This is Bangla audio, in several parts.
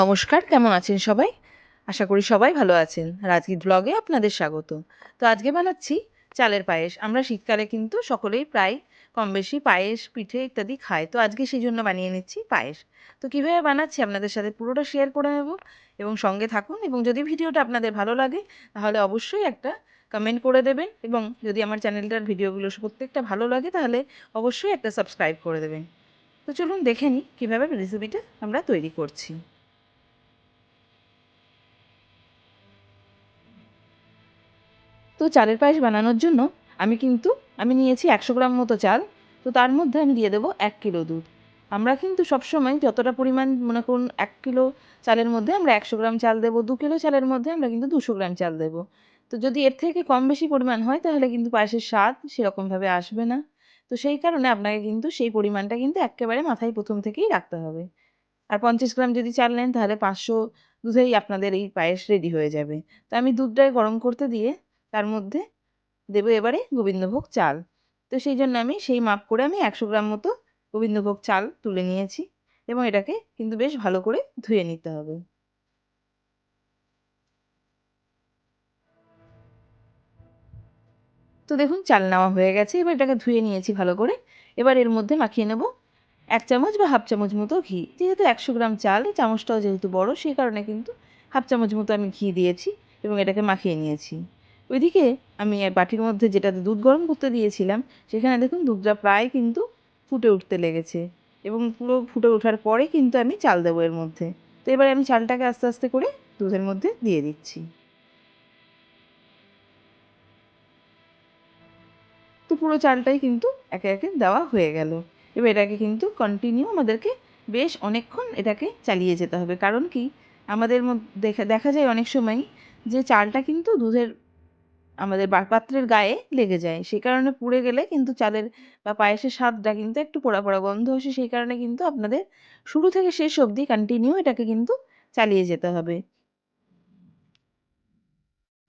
নমস্কার, কেমন আছেন সবাই? আশা করি সবাই ভালো আছেন। রাজগীর ব্লগে আপনাদের স্বাগত। তো আজকে বানাচ্ছি চালের পায়েস। আমরা শীতকালে কিন্তু সকলেই প্রায় কম বেশি পায়েস, পিঠে ইত্যাদি খাই। তো আজকে সেই জন্য বানিয়ে নিচ্ছি পায়েস। তো কীভাবে বানাচ্ছি আপনাদের সাথে পুরোটা শেয়ার করে নেব এবং সঙ্গে থাকুন। এবং যদি ভিডিওটা আপনাদের ভালো লাগে, তাহলে অবশ্যই একটা কমেন্ট করে দেবেন। এবং যদি আমার চ্যানেলটার ভিডিওগুলো প্রত্যেকটা ভালো লাগে, তাহলে অবশ্যই একটা সাবস্ক্রাইব করে দেবেন। তো চলুন দেখে নিই কীভাবে রেসিপিটা আমরা তৈরি করছি। তো চালের পায়েস বানানোর জন্য আমি কিন্তু, আমি নিয়েছি একশো গ্রাম মতো চাল, তো তার মধ্যে আমি দিয়ে দেবো এক কিলো দুধ। আমরা কিন্তু সবসময় যতটা পরিমাণ, মনে করুন, এক কিলো চালের মধ্যে আমরা একশো গ্রাম চাল দেবো, দু কিলো চালের মধ্যে আমরা কিন্তু দুশো গ্রাম চাল দেবো। তো যদি এর থেকে কম বেশি পরিমাণ হয়, তাহলে কিন্তু পায়েসের স্বাদ সেরকমভাবে আসবে না। তো সেই কারণে আপনাকে কিন্তু সেই পরিমাণটা কিন্তু একেবারে মাথায় প্রথম থেকেই রাখতে হবে। আর পঞ্চাশ গ্রাম যদি চাল নেন, তাহলে পাঁচশো দুধেই আপনাদের এই পায়েস রেডি হয়ে যাবে। তো আমি দুধটাকে গরম করতে দিয়ে তার মধ্যে দেবো এবারে গোবিন্দভোগ চাল। তো সেই জন্য আমি, সেই মাপ করে আমি একশো গ্রাম মতো গোবিন্দভোগ চাল তুলে নিয়েছি এবং এটাকে কিন্তু বেশ ভালো করে ধুয়ে নিতে হবে। তো দেখুন, চাল নেওয়া হয়ে গেছে। এবার এটাকে ধুয়ে নিয়েছি ভালো করে। এবার এর মধ্যে মাখিয়ে নেব এক চামচ বা হাফ চামচ মতো ঘি। যেহেতু একশো গ্রাম চাল চামচটাও যেহেতু বড়, সেই কারণে কিন্তু হাফ চামচ মতো আমি ঘি দিয়েছি এবং এটাকে মাখিয়ে নিয়েছি। ওইদিকে আমি বাটির মধ্যে যেটাতে দুধ গরম করতে দিয়েছিলাম, সেখানে দেখুন দুধটা প্রায় কিন্তু ফুটে উঠতে লেগেছে। এবং পুরো ফুটে ওঠার পরে কিন্তু আমি চাল দেবো এর মধ্যে। তো এবারে আমি চালটাকে আস্তে আস্তে করে দুধের মধ্যে দিয়ে দিচ্ছি। তো পুরো চালটাই কিন্তু একে একে দেওয়া হয়ে গেল। এবার এটাকে কিন্তু কন্টিনিউ আমাদেরকে বেশ অনেকক্ষণ এটাকে চালিয়ে যেতে হবে। কারণ কি? আমাদের দেখা দেখা যায় অনেক সময় যে চালটা কিন্তু দুধের আমাদের পাত্রের গায়ে লেগে যায়। সেই কারণে পুড়ে গেলে কিন্তু চালের বা পায়েসের স্বাদটা কিন্তু একটু পোড়া পোড়া গন্ধ আসে। সেই কারণে কিন্তু আপনাদের শুরু থেকে শেষ অবধি কন্টিনিউ এটাকে কিন্তু চালিয়ে যেতে হবে।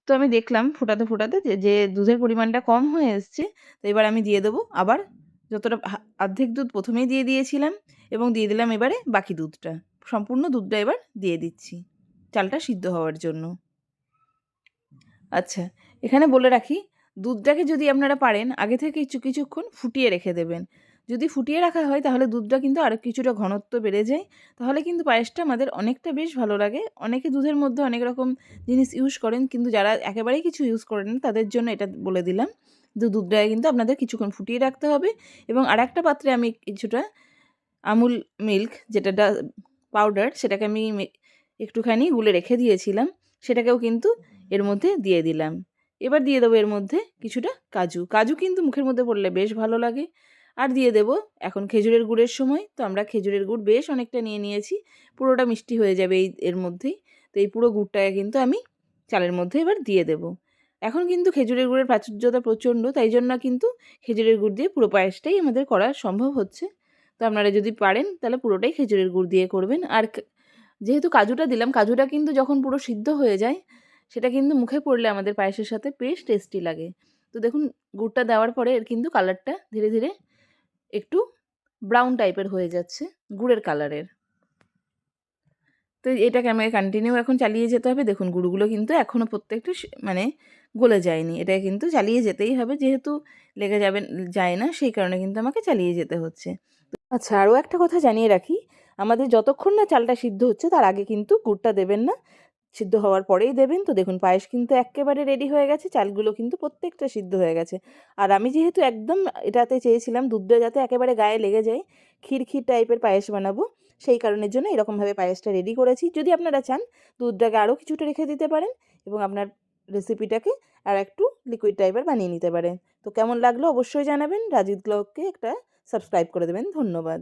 তো আমি দেখলাম ফোটাতে ফোটাতে যে যে দুধের পরিমাণটা কম হয়ে এসছে, তো এবার আমি দিয়ে দেবো আবার যতটা অর্ধেক দুধ প্রথমেই দিয়ে দিয়েছিলাম এবং দিয়ে দিলাম এবারে বাকি দুধটা। সম্পূর্ণ দুধটা এবার দিয়ে দিচ্ছি, চালটা সিদ্ধ হওয়ার জন্য। আচ্ছা এখানে বলে রাখি, দুধটাকে যদি আপনারা পারেন, আগে থেকে কিছু কিছুক্ষণ ফুটিয়ে রেখে দেবেন। যদি ফুটিয়ে রাখা হয়, তাহলে দুধটা কিন্তু আরও কিছুটা ঘনত্ব বেড়ে যায়। তাহলে কিন্তু পায়েসটা আমাদের অনেকটা বেশ ভালো লাগে। অনেকে দুধের মধ্যে অনেক রকম জিনিস ইউজ করেন, কিন্তু যারা একেবারেই কিছু ইউজ করেন তাদের জন্য এটা বলে দিলাম। দুধটাকে কিন্তু আপনাদের কিছুক্ষণ ফুটিয়ে রাখতে হবে এবং আর একটা পাত্রে আমি কিছুটা আমুল মিল্ক যেটা পাউডার সেটাকে আমি একটুখানি গুলে রেখে দিয়েছিলাম। সেটাকেও কিন্তু এর মধ্যে দিয়ে দিলাম। এবার দিয়ে দেবো এর মধ্যে কিছুটা কাজু। কাজু কিন্তু মুখের মধ্যে পড়লে বেশ ভালো লাগে। আর দিয়ে দেব এখন খেজুরের গুড়ের সময়। তো আমরা খেজুরের গুড় বেশ অনেকটা নিয়ে নিয়েছি। পুরোটা মিষ্টি হয়ে যাবে এই, এর মধ্যেই। তো এই পুরো গুড়টাকে কিন্তু আমি চালের মধ্যে এবার দিয়ে দেব। এখন কিন্তু খেজুরের গুড়ের প্রাচুর্যতা প্রচণ্ড, তাই জন্য কিন্তু খেজুরের গুড় দিয়ে পুরো পায়েসটাই আমাদের করা সম্ভব হচ্ছে। তো আপনারা যদি পারেন, তাহলে পুরোটাই খেজুরের গুড় দিয়ে করবেন। আর যেহেতু কাজুটা দিলাম, কাজুটা কিন্তু যখন পুরো সিদ্ধ হয়ে যায় সেটা কিন্তু মুখে পড়লে আমাদের পায়েসের সাথে বেশ টেস্টি লাগে। তো দেখুন, গুড়টা দেওয়ার পরে এর কিন্তু কালারটা ধীরে ধীরে একটু ব্রাউন টাইপের হয়ে যাচ্ছে, গুড়ের কালারের তো এটাকে আমাকে কন্টিনিউ এখন চালিয়ে যেতে হবে। দেখুন, গুড়গুলো কিন্তু এখনও প্রত্যেকটা মানে গলে যায়নি। এটা কিন্তু চালিয়ে যেতেই হবে, যেহেতু লেগে যাবে, যায় না, সেই কারণে কিন্তু আমাকে চালিয়ে যেতে হচ্ছে। আচ্ছা আরও একটা কথা জানিয়ে রাখি। আমাদের যতক্ষণ না চালটা সিদ্ধ হচ্ছে, তার আগে কিন্তু গুড়টা দেবেন না। সিদ্ধ হওয়ার পরেই দেবেন। তো দেখুন, পায়েস কিন্তু একেবারে রেডি হয়ে গেছে, চালগুলো কিন্তু প্রত্যেকটা সিদ্ধ হয়ে গেছে। আর আমি যেহেতু একদম এটাতে চেয়েছিলাম দুধটা যাতে একেবারে গায়ে লেগে যায় ক্ষীর টাইপের পায়েস বানাবো, সেই কারণের জন্য এরকমভাবে পায়েসটা রেডি করেছি। যদি আপনারা চান, দুধটাকে আরও কিছুটা রেখে দিতে পারেন এবং আপনার রেসিপিটাকে আর একটু লিকুইড টাইপের বানিয়ে নিতে পারেন। তো কেমন লাগল অবশ্যই জানাবেন। রাজিদ ব্লগকে একটা সাবস্ক্রাইব করে দেবেন। ধন্যবাদ।